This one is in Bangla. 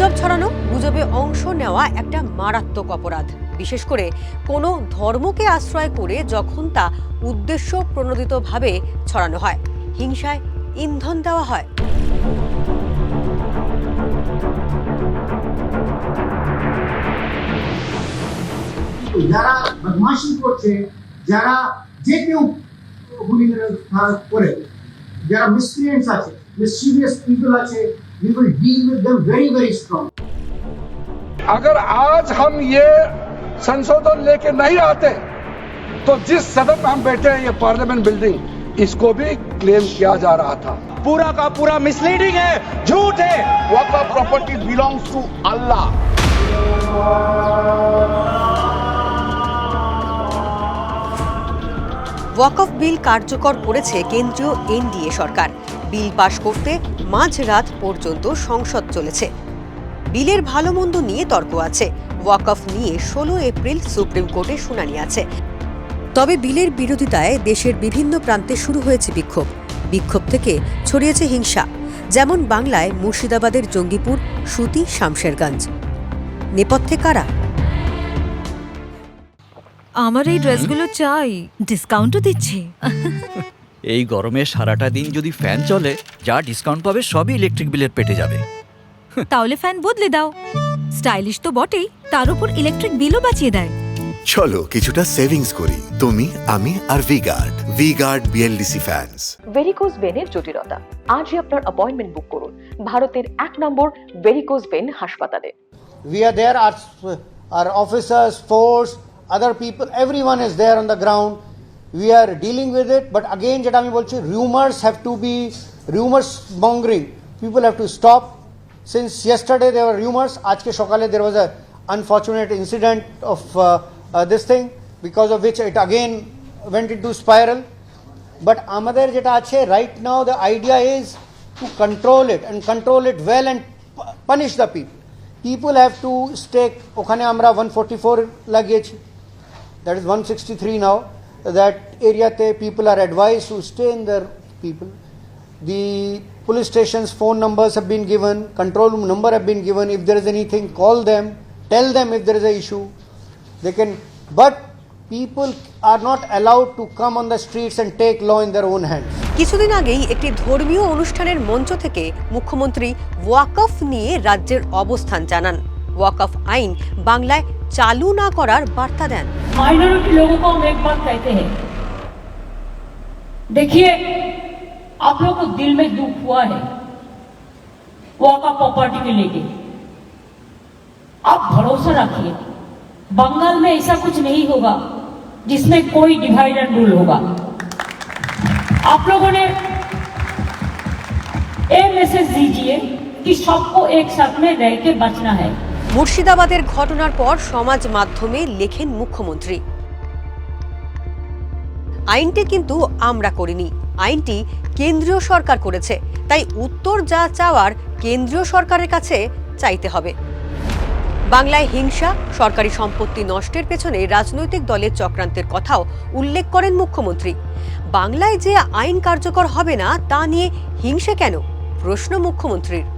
গুজব ছড়ানো, গুজবে অংশ নেওয়া একটা মারাত্মক অপরাধ। বিশেষ করে কোনো ধর্মকে আশ্রয় করে যখন তা উদ্দেশ্য প্রণোদিতভাবে ছড়ানো হয়, হিংসায় ইন্ধন দেওয়া হয়। যারা বদমাশি করছে, যারা যে কেউ করে, যারা মিসক্রিয়েন্টস আছে মিসচিভিয়াস পিপল আছে we will deal with them very very strong अगर आज हम ये संशोधन लेके नहीं आते तो जिस सदन में हम बैठे हैं ये पार्लियामेंट बिल्डिंग इसको भी क्लेम किया जा रहा था पूरा का पूरा मिसलीडिंग है झूठ है Waqf property belongs to Allah. Waqf bill কার্যকর করেছে কেন্দ্রীয় এনডিএ সরকার বিল পাশ করতে মাঝরাত পর্যন্ত সংসদ চলেছে। বিলের ভালো মন্দ নিয়ে তর্ক আছে। ওয়াকফ নিয়ে ষোলো এপ্রিল সুপ্রিম কোর্টে শুনানি আছে। তবে বিলের বিরোধিতায় দেশের বিভিন্ন প্রান্তে শুরু হয়েছে বিক্ষোভ। বিক্ষোভ থেকে ছড়িয়েছে হিংসা, যেমন বাংলায় মুর্শিদাবাদের জঙ্গিপুর, সুতি, শামশেরগঞ্জ। নেপথ্যে কারা? আমার এই ড্রেসগুলো চাই। ডিসকাউন্টও দিচ্ছে। এই গরমে সারাটা দিন যদি ফ্যান চলে যা ডিসকাউন্ট পাবে সবই ইলেকট্রিক বিলের পেটে যাবে। তাহলে ফ্যান বদলে দাও। স্টাইলিশ তো বটেই তার উপর ইলেকট্রিক বিলও বাঁচিয়ে দেয়। চলো কিছুটা সেভিংস করি। তুমি আমি আর V Guard V Guard BLDC fans varicose ভেনের জটিলতা। আজই আপনার অ্যাপয়েন্টমেন্ট বুক করুন। ভারতের এক নম্বর ভেরিকোজ ভেন হাসপাতালে। We are there our our officers force other people everyone is there on the ground we are dealing with it but again যেটা আমি বলছি rumors have to be rumors mongering people have to stop since yesterday there were rumors আজকে সকালে there was a unfortunate incident of uh, uh, this thing because of which it again went into spiral but আমাদের যেটা আছে right now the idea is to control it and control it well and pu- punish the people people have to stay ওখানে আমরা 144 লাগিয়েছি that is 163 now that areate people are advised to stay in their people the police stations phone numbers have been given control room number have been given if there is anything call them tell them if there is a issue they can but people are not allowed to come on the streets and take law in their own hands কিছুদিন আগেই একটি ধর্মীয় অনুষ্ঠানের মঞ্চ থেকে মুখ্যমন্ত্রী ওয়াকফ নিয়ে রাজ্যের অবস্থান জানান ওয়াকফ আইন বাংলায় চালু না করার বার্তা দেন माइनॉरिटी लोगों को हम एक बात कहते हैं देखिए आप लोग को दिल में दुख हुआ है वॉका प्रॉपर्टी के लेके आप भरोसा रखिए बंगाल में ऐसा कुछ नहीं होगा जिसमें कोई डिवाइड एंड रूल होगा आप लोगों ने ये मैसेज दीजिए कि सबको एक साथ में रह के बचना है মুর্শিদাবাদের ঘটনার পর সমাজ মাধ্যমে লেখেন মুখ্যমন্ত্রী। আইনটি কিন্তু আমরা করিনি। আইনটি কেন্দ্রীয় সরকার করেছে, তাই উত্তর যা চাওয়ার কেন্দ্রীয় সরকারের কাছে চাইতে হবে। বাংলায় হিংসা, সরকারি সম্পত্তি নষ্টের পেছনে রাজনৈতিক দলের চক্রান্তের কথাও উল্লেখ করেন মুখ্যমন্ত্রী। বাংলায় যে আইন কার্যকর হবে না, তা নিয়ে হিংসে কেন? প্রশ্ন মুখ্যমন্ত্রীর।